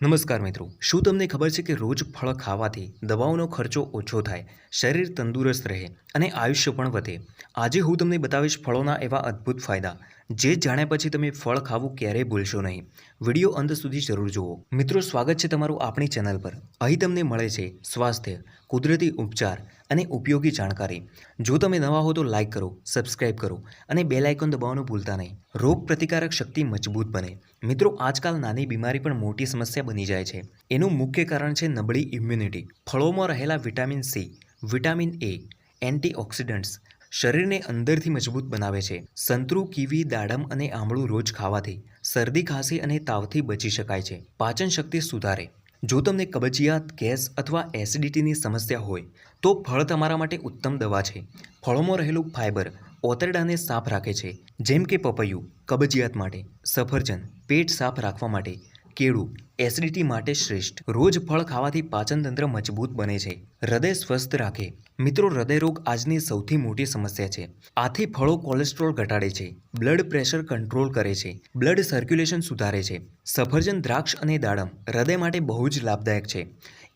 નમસ્કાર મિત્રો. શું તમને ખબર છે કે રોજ ફળ ખાવાથી દવાઓનો ખર્ચો ઓછો થાય, શરીર તંદુરસ્ત રહે અને આયુષ્ય પણ વધે? આજે હું તમને બતાવીશ ફળોના એવા અદ્ભુત ફાયદા. જે જાણ્યા પછી તમે ફળ ખાવું ક્યારેય ભૂલશો નહીં. વીડિયો અંત સુધી જરૂર જુઓ. મિત્રો, સ્વાગત છે તમારું આપણી ચેનલ પર. અહીં તમને મળે છે સ્વાસ્થ્ય, કુદરતી ઉપચાર અને ઉપયોગી જાણકારી. જો તમે નવા હો તો લાઇક કરો સબસ્ક્રાઇબ કરો અને બેલ આઇકોન દબાવવાનું ભૂલતા નહીં. રોગ પ્રતિકારક શક્તિ મજબૂત બને. મિત્રો, આજકાલ નાની બીમારી પણ મોટી સમસ્યા બની જાય છે. એનું મુખ્ય કારણ છે નબળી ઇમ્યુનિટી ફળોમાં રહેલા vitamin C vitamin A antioxidants શરીરને અંદરથી મજબૂત બનાવે છે. સંતરું, કીવી, દાડમ અને આમળું રોજ ખાવાથી શરદી ખાંસી અને તાવથી બચી શકાય છે. પાચન શક્તિ સુધારે. જો તમને કબજિયાત, ગેસ અથવા એસિડિટીની સમસ્યા હોય, તો ફળ તમારા માટે ઉત્તમ દવા છે. ફળોમાં રહેલું ફાઇબર ઓતરડાને સાફ રાખે છે. જેમ કે પપૈયું, કબજિયાત માટે, સફરજન, પેટ સાફ રાખવા માટે, કેળું એસિડિટી માટે શ્રેષ્ઠ. રોજ ફળ ખાવાથી પાચનતંત્ર મજબૂત બને છે. હૃદય સ્વસ્થ રાખે. મિત્રો, હૃદયરોગ આજની સૌથી મોટી સમસ્યા છે. આથી ફળો કોલેસ્ટ્રોલ ઘટાડે છે. બ્લડ પ્રેશર કંટ્રોલ કરે છે. બ્લડ સર્ક્યુલેશન સુધારે છે. સફરજન, દ્રાક્ષ અને દાડમ હૃદય માટે બહુ જ લાભદાયક છે.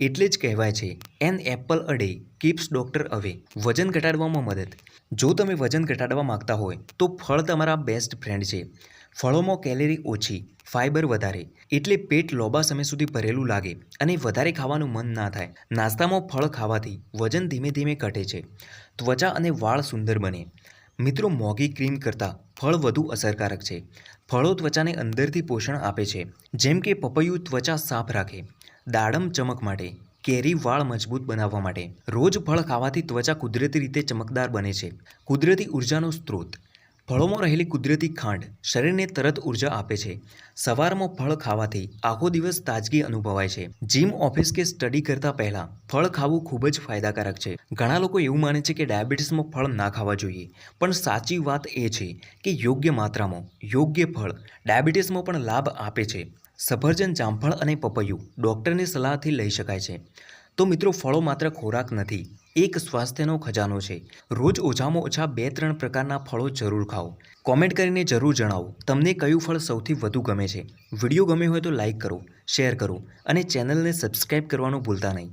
એટલે જ કહેવાય છે, an apple a day keeps doctor away. વજન ઘટાડવામાં મદદ. જો તમે વજન ઘટાડવા માંગતા હોય, તો ફળ તમારા બેસ્ટ ફ્રેન્ડ છે. ફળોમાં કેલેરી ઓછી ફાઇબર વધારે. એટલે પેટ લાંબા સમય સુધી ભરેલું લાગે અને વધારે ખાવાનું મન ના થાય. નાસ્તામાં ફળ ખાવાથી વજન ધીમે ધીમે ઘટે છે. ત્વચા અને વાળ સુંદર બને. મિત્રો, મોંઘી ક્રીમ કરતાં ફળ વધુ અસરકારક છે. ફળો ત્વચાને અંદરથી પોષણ આપે છે. જેમ કે પપૈયું ત્વચા સાફ રાખે. દાડમ ચમક માટે. કેરી વાળ મજબૂત બનાવવા માટે. રોજ ફળ ખાવાથી ત્વચા કુદરતી રીતે ચમકદાર બને છે. કુદરતી ઉર્જાનો સ્ત્રોત. ફળોમાં રહેલી કુદરતી ખાંડ શરીરને તરત ઊર્જા આપે છે. સવારમાં ફળ ખાવાથી આખો દિવસ તાજગી અનુભવાય છે. જીમ ઓફિસ કે સ્ટડી કરતાં પહેલાં ફળ ખાવું ખૂબ જ ફાયદાકારક છે. ઘણા લોકો એવું માને છે કે ડાયાબિટીસમાં ફળ ના ખાવા જોઈએ. પણ સાચી વાત એ છે કે યોગ્ય માત્રામાં યોગ્ય ફળ ડાયાબિટીસમાં પણ લાભ આપે છે. સફરજન, જામફળ અને પપૈયું ડૉક્ટરની સલાહથી લઈ શકાય છે. તો મિત્રો ફળો માત્ર ખોરાક નથી, એક સ્વાસ્થ્યનો ખજાનો છે. રોજ ઓછામાં ઓછા બે ત્રણ પ્રકારના ફળો જરૂર ખાઓ. કોમેન્ટ કરીને જરૂર જણાવો, તમને કયું ફળ સૌથી વધુ ગમે છે? વીડિયો ગમે હોય તો લાઈક કરો, શેર કરો અને ચેનલને સબસ્ક્રાઈબ કરવાનું ભૂલતા નહીં.